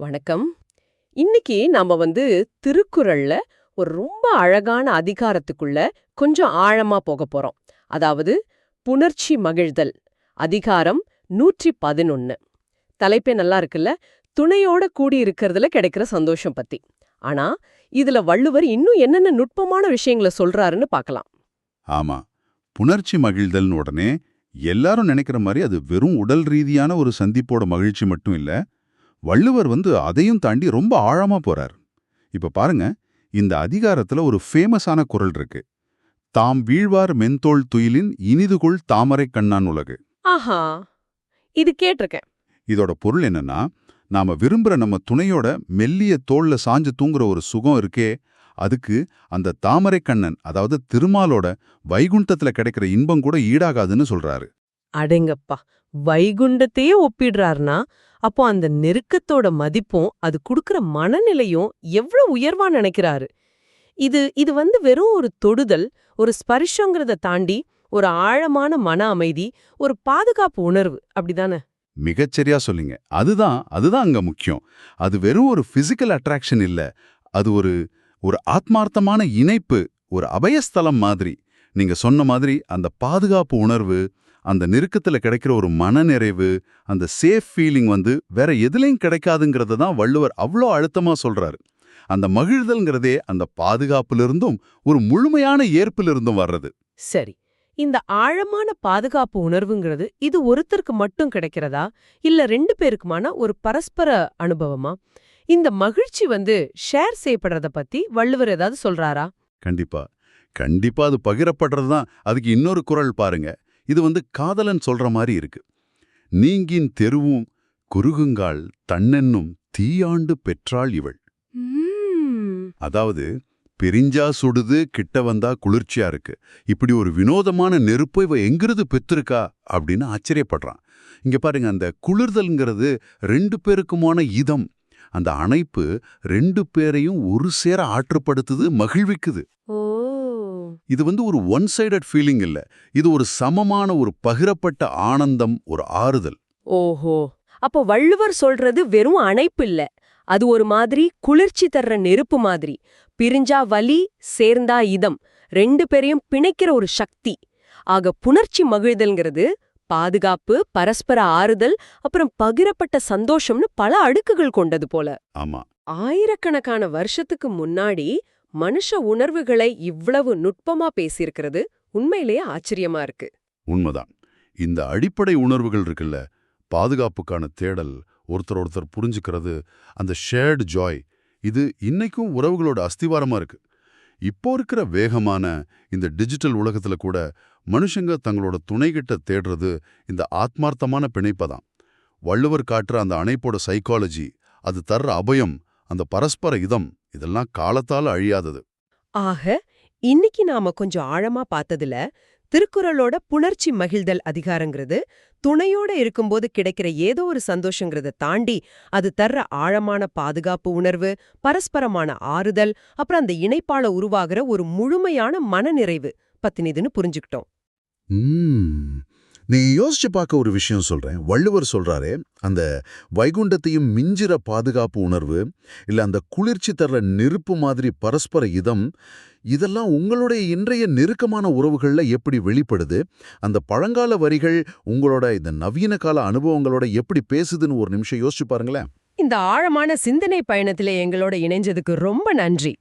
வணக்கம். இன்னைக்கு நாம வந்து திருக்குறள்ல ஒரு ரொம்ப அழகான அதிகாரத்துக்குள்ள கொஞ்சம் ஆழமா போக போறோம். அதாவது புணர்ச்சி மகிழ்தல் அதிகாரம் நூற்றி பதினொன்னு. தலைப்பே நல்லா இருக்குல்ல? துணையோட கூடி இருக்கிறதுல கிடைக்கிற சந்தோஷம் பத்தி. ஆனா இதுல வள்ளுவர் இன்னும் என்னென்ன நுட்பமான விஷயங்களை சொல்றாருன்னு பார்க்கலாம். ஆமா. புணர்ச்சி மகிழ்தல்னு உடனே எல்லாரும் நினைக்கிற மாதிரி அது வெறும் உடல் ரீதியான ஒரு சந்திப்போட மகிழ்ச்சி மட்டும் இல்ல வள்ளுவர் வந்து அதையும் தாண்டி ரொம்ப ஆழமா போறார். இப்ப பாருங்க இந்த அதிகாரத்துல ஒரு ஃபேமஸான குறள் இருக்கு. தாம் வீழ்வார் மென்தோள் துயிலின் இனிதுகொள் தாமரை கண்ணான் உலகு. ஆஹா இது கேட்டிருக்கேன். இதோட பொருள் என்னன்னா நாம விரும்புற நம்ம துணையோட மெல்லிய தோள்ல சாஞ்சு தூங்குற ஒரு சுகம் இருக்கே அதுக்கு அந்த தாமரை கண்ணன் அதாவது திருமாலோட வைகுண்டத்துல கிடைக்கிற இன்பம் கூட ஈடாகாதுன்னு சொல்றாரு. அடேங்கப்பா வைகுண்டத்தையே ஒப்பிடுறாருனா அப்போ அந்த நெருக்கத்தோட மதிப்பும் அது கொடுக்கற மனநிலையும் எவ்வளவு உயர்வா நினைக்கிறாரு. இது இது வந்து வெறும் ஒரு தொடுதல் ஒரு ஸ்பரிஷங்கிறத தாண்டி ஒரு ஆழமான மன அமைதி ஒரு பாதுகாப்பு உணர்வு. அப்படிதானே? மிகச்சரியா சொல்லிங்க. அதுதான் அதுதான் அங்க முக்கியம். அது வெறும் ஒரு பிசிக்கல் அட்ராக்ஷன் இல்ல. அது ஒரு ஒரு ஆத்மார்த்தமான இணைப்பு ஒரு அபயஸ்தலம் மாதிரி. நீங்க சொன்ன மாதிரி அந்த பாதுகாப்பு உணர்வு அந்த நெருக்கத்துல கிடைக்கிற ஒரு மனநிறைவு அந்த சேஃப் ஃபீலிங் வந்து வேற எதுலயும் கிடைக்காதுங்கிறத தான் வள்ளுவர் அவ்வளோ அழுத்தமா சொல்றாரு. அந்த மகிழ்தல்ங்கிறதே அந்த பாதுகாப்பிலிருந்தும் ஒரு முழுமையான ஏற்பிலிருந்தும் வர்றது. சரி இந்த ஆழமான பாதுகாப்பு உணர்வுங்கிறது இது ஒருத்தருக்கு மட்டும் கிடைக்கிறதா? இல்ல ரெண்டு பேருக்குமான ஒரு பரஸ்பர அனுபவமா? இந்த மகிழ்ச்சி வந்து ஷேர் செய்யப்படுறத பத்தி வள்ளுவர் ஏதாவது சொல்றாரா? கண்டிப்பா. கண்டிப்பா அது பகிரப்படுறது தான் அதுக்கு இன்னொரு குறள் பாருங்க. இது வந்து காதலன் சொல்ற மாதிரி இருக்கு. நீங்கின் தெருவும் குறுகுங்கால் தன்னென்னும் தீயாண்டு பெற்றாள் இவள். அதாவது பிரிஞ்சா சுடுது கிட்ட வந்தா குளிர்ச்சியா இருக்கு. இப்படி ஒரு வினோதமான நெருப்பை இவ எங்கிருந்து பெற்றிருக்கா அப்படின்னு ஆச்சரியப்படுறான். இங்க பாருங்க அந்த குளிர்தல்ங்கிறது ரெண்டு பேருக்குமான இதம். அந்த அணைப்பு ரெண்டு பேரையும் ஒரு சேர ஆற்றுப்படுத்துது மகிழ்விக்குது. இது வந்து ஒரு ஒன் சைடட் ஃபீலிங் இல்ல. இது ஒரு சமமான ஒரு பகிரப்பட்ட ஆனந்தம் ஒரு ஆறுதல். ஓஹோ. அப்போ வள்ளுவர் சொல்றது வெறும் அணைப்பு இல்ல. அது ஒரு மாதிரி குளிர்ச்சி தர்ற நெருப்பு மாதிரி. பிரிஞ்சா வலி சேர்ந்தா இதம். ரெண்டு பேரையும் பிணைக்கிற ஒரு சக்தி. ஆக புணர்ச்சி மகிழ்தல்ங்கிறது பாதுகாப்பு பரஸ்பர ஆறுதல் அப்புறம் பகிரப்பட்ட சந்தோஷம்னு பல அடுக்குகள் கொண்டது போல. ஆமா. ஆயிரக்கணக்கான வருஷத்துக்கு முன்னாடி மனுஷ உணர்வுகளை இவ்வளவு நுட்பமா பேசியிருக்கிறது உண்மையிலேயே ஆச்சரியமா இருக்கு. உண்மைதான். இந்த அடிப்படை உணர்வுகள் இருக்குல்ல பாதுகாப்புக்கான தேடல் ஒருத்தர் ஒருத்தர் புரிஞ்சுக்கிறது அந்த ஷேர்டு ஜாய் இது இன்னைக்கும் உறவுகளோட அஸ்திவாரமா இருக்கு. இப்போ இருக்கிற வேகமான இந்த டிஜிட்டல் உலகத்துல கூட மனுஷங்க தங்களோட துணைகிட்ட தேடுறது இந்த ஆத்மார்த்தமான பிணைப்பை தான் வள்ளுவர் காட்டுற அந்த அணைப்போட சைக்காலஜி அது தர்ற அபயம் அந்த பரஸ்பர இதம் இதெல்லாம் காலத்தால அழியாதது ஆக இன்னைக்கு நாம கொஞ்சம் ஆழமா பார்த்ததுல திருக்குறளோட புணர்ச்சி மகிழ்தல் அதிகாரங்கிறது துணையோட இருக்கும்போது கிடைக்கிற ஏதோ ஒரு சந்தோஷங்கிறத தாண்டி அது தர்ற ஆழமான பாதுகாப்பு உணர்வு பரஸ்பரமான ஆறுதல் அப்புறம் அந்த இணைப்பால உருவாகிற ஒரு முழுமையான மனநிறைவு பத்தினிதுன்னு புரிஞ்சுக்கிட்டோம். நீங்க யோசிச்சு பார்க்க ஒரு விஷயம் சொல்றேன். வள்ளுவர் சொல்றாரே அந்த வைகுண்டத்தையும் மிஞ்சிற பாதுகாப்பு உணர்வு இல்ல அந்த குளிர்ச்சி தர்ற நெருப்பு மாதிரி பரஸ்பர இதம் இதெல்லாம் உங்களுடைய இன்றைய நெருக்கமான உறவுகள்ல எப்படி வெளிப்படுது? அந்த பழங்கால வரிகள் உங்களோட இந்த நவீன கால அனுபவங்களோட எப்படி பேசுதுன்னு ஒரு நிமிஷம் யோசிச்சு பாருங்களேன். இந்த ஆழமான சிந்தனை பயணத்திலே எங்களோட இணைஞ்சதுக்கு ரொம்ப நன்றி.